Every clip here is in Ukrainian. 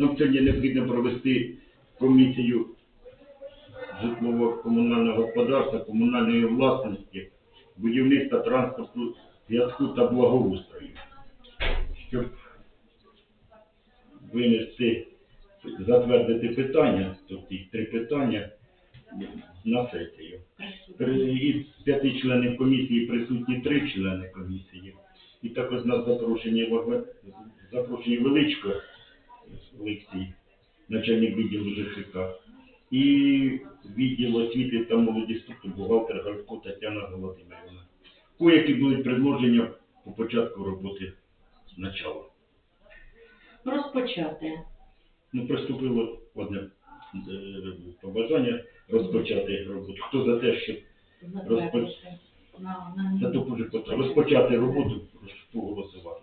Нам сьогодні необхідно провести комісію житлово-комунального господарства, комунальної власності, будівництва транспорту, зв'язку та благоустрою. Щоб винести, затвердити питання, тобто три питання на сесію. Із п'яти членів комісії присутні три члени комісії. І також нас запрошені, запрошені Величко Олексій, начальник відділу ЖКХ, і відділ освіти та молоді спорту бухгалтер Галько Тетяна Володимирівна. Коякі будуть предложення по початку роботи начала. Розпочати. Ну, приступило одне е, побажання розпочати роботу. Хто за те, щоб на За дуже. Розпочати роботу, прошу проголосувати.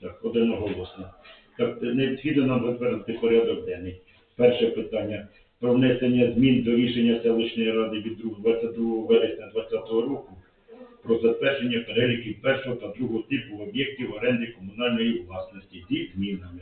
Так, одноголосно. Так, необхідно нам затвердити порядок денний. Перше питання про внесення змін до рішення селищної ради від 22 вересня 2020 року про затвердження переліків першого та другого типу об'єктів оренди комунальної власності зі змінами.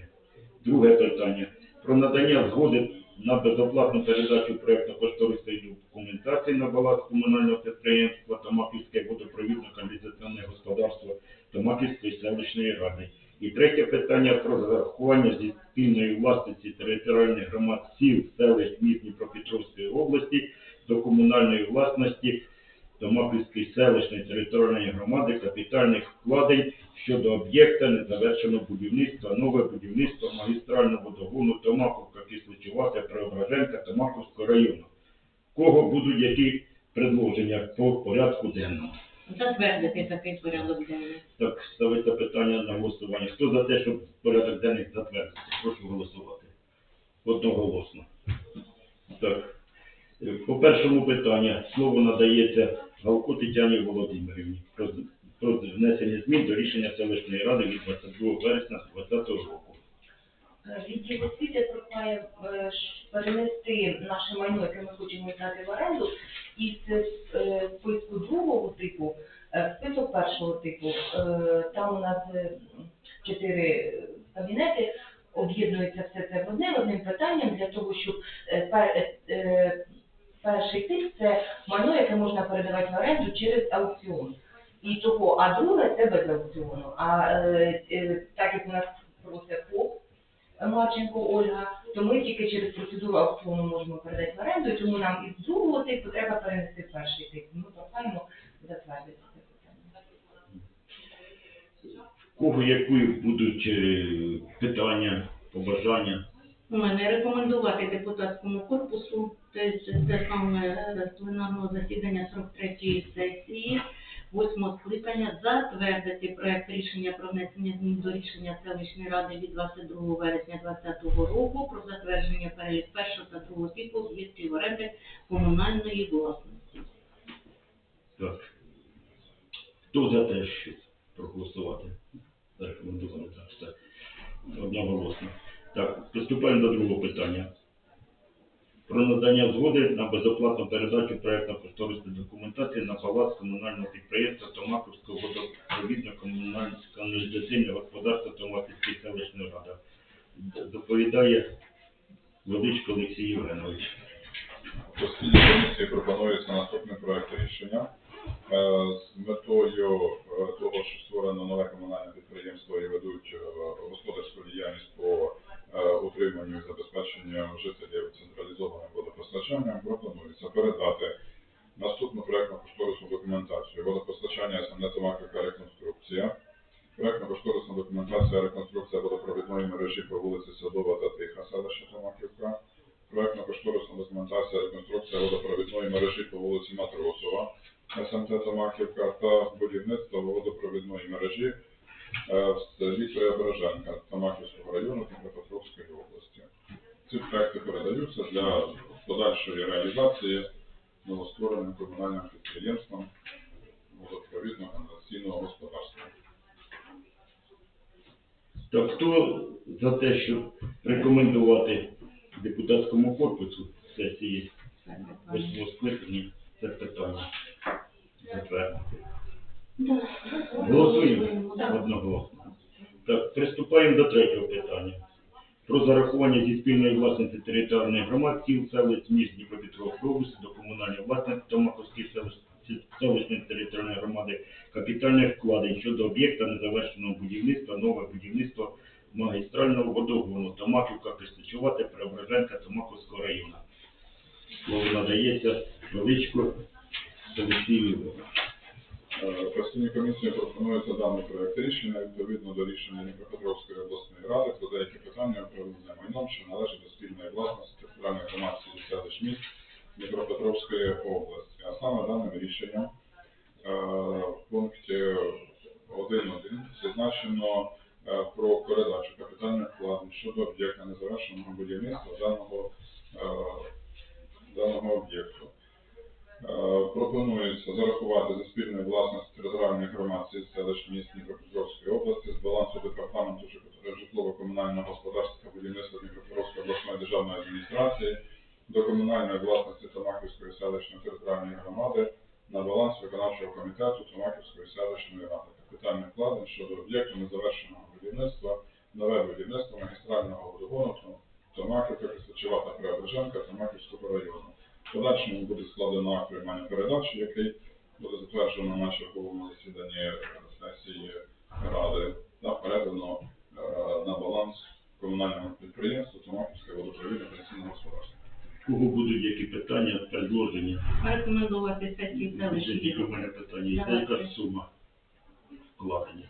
Друге питання про надання згоди на безоплатну передачу проєктно-кошторисної документації на баланс комунального підприємства Томаківське водопровідно-каналізаційне господарство Томаківської селищної ради. І третє питання про зарахування зі спільної власності територіальних громад сіл, селищ, міст Дніпропетровської області до комунальної власності Томаківської селищної територіальної громади капітальних вкладень щодо об'єкта незавершеного будівництва, нове будівництво магістрального водогону Томаковка, Кисличувата, Преображенка, Томаковського району. Кого будуть які предложення по порядку денному? Затвердити такий порядок денний. Так, ставиться питання на голосування. Хто за те, щоб порядок денний затвердити? Прошу голосувати. Одноголосно. Так. Е, По першому питанню слово надається Галко Тетяні Володимирівні про внесення змін до рішення селищної ради від 22 вересня 2020 року. Відділ освіти прохає перенести наше майно, яке ми хочемо здати в оренду, із е, списку другого типу е, список першого типу. Е, Там у нас чотири кабінети, об'єднується все це в одне одним питанням для того, щоб пер- перший тип це майно, яке можна передавати в оренду через аукціон. І того, а друге це без аукціону. А так як у нас просить ФОП, Марченко Ольга, то ми тільки через процедуру аукціону можемо передати в оренду, тому нам із другого типу треба перенести в перший тип. Ми прохаємо затвердити це питання. В кого які будуть е, питання, побажання? У мене рекомендувати депутатському корпусу те, те саме е, з пленарного засідання 43-ї сесії, 8 скликання, затвердити проект рішення про внесення змін до рішення селищної ради від 22 вересня 2020 року про затвердження перелік першого та другого типу об'єктів оренди комунальної власності. Так. Хто за те, щоб проголосувати? Зарекомендували так. Одноголосно. Так, приступаємо до другого питання. Про надання згоди на безоплатну передачу проєктно-кошторисної документації на баланс комунального підприємства Томаковського водопровідно-каналізаційного господарства Томаківської селищної ради. Доповідає Величко Олексій Євгенович. Постійній комісії пропонується наступний проект рішення Е, з метою е, того, що створено нове комунальне підприємство і ведуть е, господарську діяльність по утриманню і забезпеченню жителів централізованим водопостачанням, пропонується передати наступну проектно-кошторисну документацію. Водопостачання СМН Томаківка реконструкція. Проектно-кошторисна документація реконструкція водопровідної мережі по вулиці Садова та Тиха, селище Томаківка проектно-кошторисна документація реконструкція водопровідної мережі по вулиці Матросова, СМТ Томаківка та будівництво водопровідної мережі е, селі Преображенка Томаківського району Дніпропетровської області. Ці проекти передаються для подальшої реалізації новоствореним комунальним підприємством водопровідно-каналізаційного господарства. Так хто за те, щоб рекомендувати депутатському корпусу сесії восьмого скликання це питання затвердити? Голосуємо одноголосно. Так, приступаємо до третього питання. про зарахування зі спільної власності територіальних громад сіл селищ міст Дніпропетровської області до комунальної власності Томаковської селищ- селищної територіальної громади капітальних вкладень щодо об'єкта незавершеного будівництва, нове будівництво магістрального водогону Томаківка, Кистичувати, Преображенка, Томаковського району. Слово надається величко. Е, Постійній комісії пропонується даний проект рішення відповідно до рішення Дніпропетровської обласної ради про деякі питання управління майном, що належить до спільної власності територіальної громадських селищ міст Дніпропетровської області. А саме даним рішенням е, в пункті 1.1 зазначено е, про передачу капітальних вкладень щодо об'єкта незавершеного будівництва даного, е, даного об'єкту. Е, Пропонується зарахувати за спільної власності територіальних громад сіл, селищ міст Дніпропетровської області з балансу департаменту житлово-комунального господарства та будівництва Дніпропетровської обласної державної адміністрації до комунальної власності Томаківської селищної територіальної громади на баланс виконавчого комітету Томаківської селищної ради. Капітальний вкладень щодо об'єкту незавершеного будівництва, нове будівництво магістрального водогону Томаківка, Кисачева та Преображенка Томаківського району. Подальшому буде складено акт приймання передачі, який буде затверджено на черговому засіданні сесії Ради та передано е, на баланс комунального підприємства Томаківське водопровідне пенсійне господарство. У кого будуть які питання, предложення? Рекомендувати сесії Вже селищі. тільки в мене питання. Є Давайте. яка сума вкладення?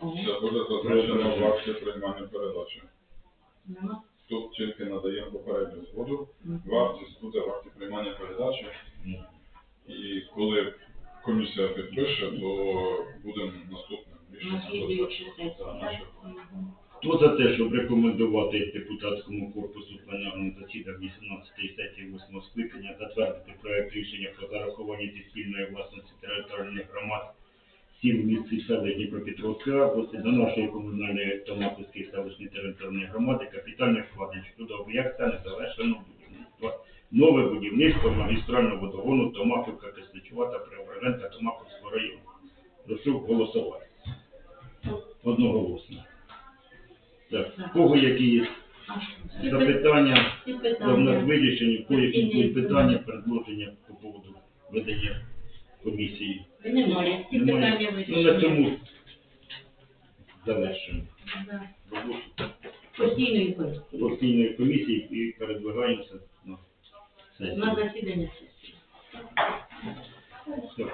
Це буде зазначено в акті приймання передачі. Нема? Тут тільки надаємо попередню згоду. Вартість буде в акті приймання передачі. І коли комісія підпише, то будемо наступним рішенням. Хто за те, щоб рекомендувати депутатському корпусу пленарному засіданні 18 сесії 8 скликання затвердити проект рішення про зарахування зі спільної власності територіальних громад сіл міст селищ Дніпропетровської області до нашої комунальної Томаковської селищної територіальної громади капітальних вкладень щодо об'єкта незавершеного будівництва. Нове будівництво магістрального водогону Томаківка, Кисличова та Преображенка Томаковського району. Прошу голосувати. Одноголосно. Так, кого які є запитання, в нас вирішені, які питання, предложення по поводу ведення комісії. Немає. Немає. Ну, вирішені. на цьому завершуємо Да. роботу Постійної комісії. постійної комісії і передвигаємося на На засідання сесії. Все.